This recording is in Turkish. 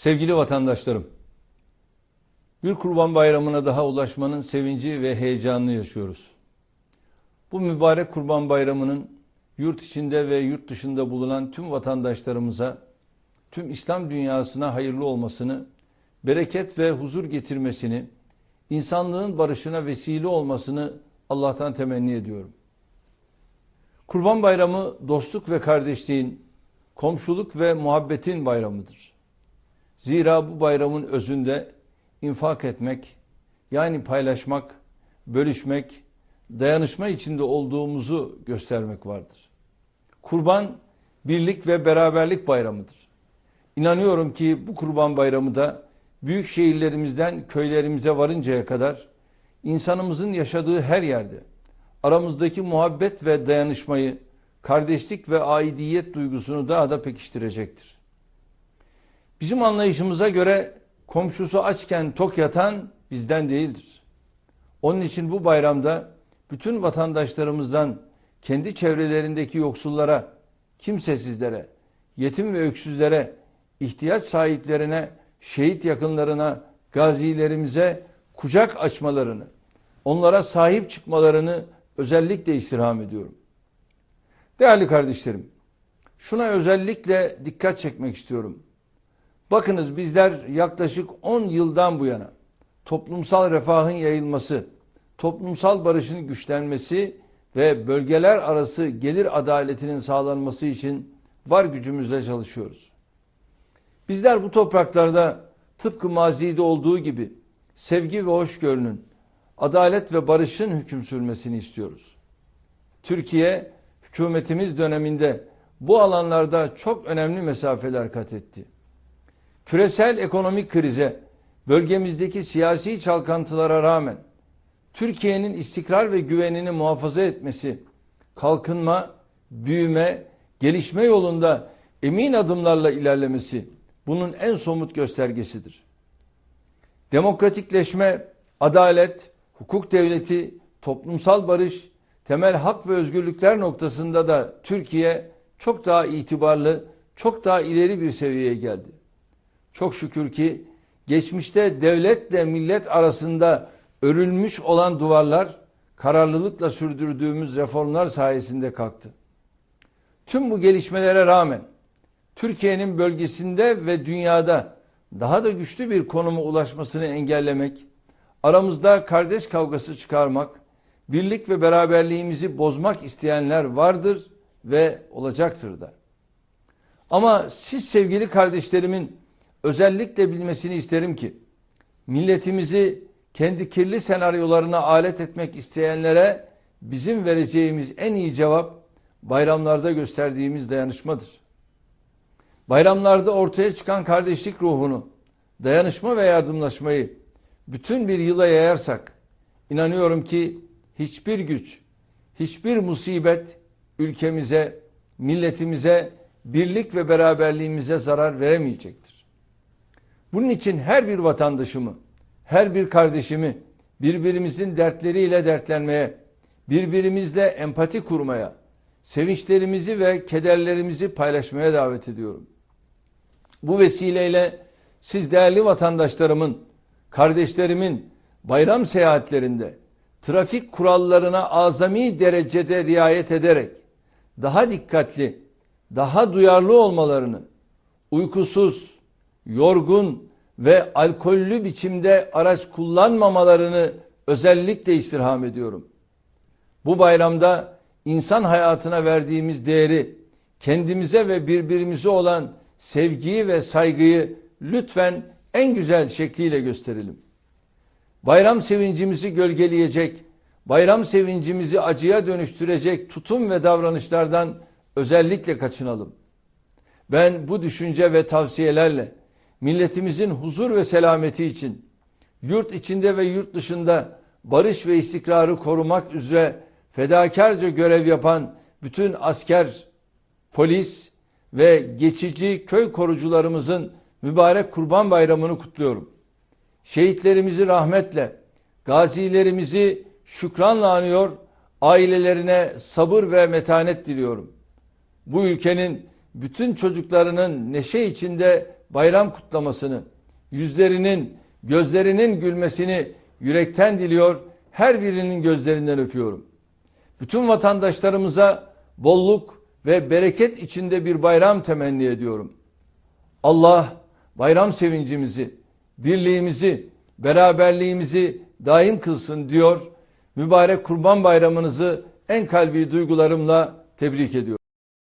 Sevgili vatandaşlarım, bir kurban bayramına daha ulaşmanın sevinci ve heyecanını yaşıyoruz. Bu mübarek kurban bayramının yurt içinde ve yurt dışında bulunan tüm vatandaşlarımıza, tüm İslam dünyasına hayırlı olmasını, bereket ve huzur getirmesini, insanlığın barışına vesile olmasını Allah'tan temenni ediyorum. Kurban bayramı dostluk ve kardeşliğin, komşuluk ve muhabbetin bayramıdır. Zira bu bayramın özünde infak etmek, yani paylaşmak, bölüşmek, dayanışma içinde olduğumuzu göstermek vardır. Kurban birlik ve beraberlik bayramıdır. İnanıyorum ki bu kurban bayramı da büyük şehirlerimizden köylerimize varıncaya kadar insanımızın yaşadığı her yerde aramızdaki muhabbet ve dayanışmayı, kardeşlik ve aidiyet duygusunu daha da pekiştirecektir. Bizim anlayışımıza göre komşusu açken tok yatan bizden değildir. Onun için bu bayramda bütün vatandaşlarımızdan kendi çevrelerindeki yoksullara, kimsesizlere, yetim ve öksüzlere, ihtiyaç sahiplerine, şehit yakınlarına, gazilerimize kucak açmalarını, onlara sahip çıkmalarını özellikle istirham ediyorum. Değerli kardeşlerim, şuna özellikle dikkat çekmek istiyorum. Bakınız bizler yaklaşık 10 yıldan bu yana toplumsal refahın yayılması, toplumsal barışın güçlenmesi ve bölgeler arası gelir adaletinin sağlanması için var gücümüzle çalışıyoruz. Bizler bu topraklarda tıpkı mazide olduğu gibi sevgi ve hoşgörünün, adalet ve barışın hüküm sürmesini istiyoruz. Türkiye hükümetimiz döneminde bu alanlarda çok önemli mesafeler kat etti. Küresel ekonomik krize, bölgemizdeki siyasi çalkantılara rağmen Türkiye'nin istikrar ve güvenini muhafaza etmesi, kalkınma, büyüme, gelişme yolunda emin adımlarla ilerlemesi bunun en somut göstergesidir. Demokratikleşme, adalet, hukuk devleti, toplumsal barış, temel hak ve özgürlükler noktasında da Türkiye çok daha itibarlı, çok daha ileri bir seviyeye geldi. Çok şükür ki geçmişte devletle millet arasında örülmüş olan duvarlar kararlılıkla sürdürdüğümüz reformlar sayesinde kalktı. Tüm bu gelişmelere rağmen Türkiye'nin bölgesinde ve dünyada daha da güçlü bir konuma ulaşmasını engellemek, aramızda kardeş kavgası çıkarmak, birlik ve beraberliğimizi bozmak isteyenler vardır ve olacaktır da. Ama siz sevgili kardeşlerimin özellikle bilmesini isterim ki milletimizi kendi kirli senaryolarına alet etmek isteyenlere bizim vereceğimiz en iyi cevap bayramlarda gösterdiğimiz dayanışmadır. Bayramlarda ortaya çıkan kardeşlik ruhunu, dayanışma ve yardımlaşmayı bütün bir yıla yayarsak inanıyorum ki hiçbir güç, hiçbir musibet ülkemize, milletimize, birlik ve beraberliğimize zarar veremeyecektir. Bunun için her bir vatandaşımı, her bir kardeşimi birbirimizin dertleriyle dertlenmeye, birbirimizle empati kurmaya, sevinçlerimizi ve kederlerimizi paylaşmaya davet ediyorum. Bu vesileyle siz değerli vatandaşlarımın, kardeşlerimin bayram seyahatlerinde trafik kurallarına azami derecede riayet ederek daha dikkatli, daha duyarlı olmalarını, uykusuz, yorgun ve alkollü biçimde araç kullanmamalarını özellikle istirham ediyorum. Bu bayramda insan hayatına verdiğimiz değeri, kendimize ve birbirimize olan sevgiyi ve saygıyı lütfen en güzel şekliyle gösterelim. Bayram sevincimizi gölgeleyecek, bayram sevincimizi acıya dönüştürecek tutum ve davranışlardan özellikle kaçınalım. Ben bu düşünce ve tavsiyelerle milletimizin huzur ve selameti için yurt içinde ve yurt dışında barış ve istikrarı korumak üzere fedakarca görev yapan bütün asker, polis ve geçici köy korucularımızın mübarek kurban bayramını kutluyorum. Şehitlerimizi rahmetle, gazilerimizi şükranla anıyor, ailelerine sabır ve metanet diliyorum. Bu ülkenin bütün çocuklarının neşe içinde bayram kutlamasını, yüzlerinin, gözlerinin gülmesini yürekten diliyor, her birinin gözlerinden öpüyorum. Bütün vatandaşlarımıza bolluk ve bereket içinde bir bayram temenni ediyorum. Allah bayram sevincimizi, birliğimizi, beraberliğimizi daim kılsın diyor. Mübarek Kurban Bayramınızı en kalbi duygularımla tebrik ediyorum.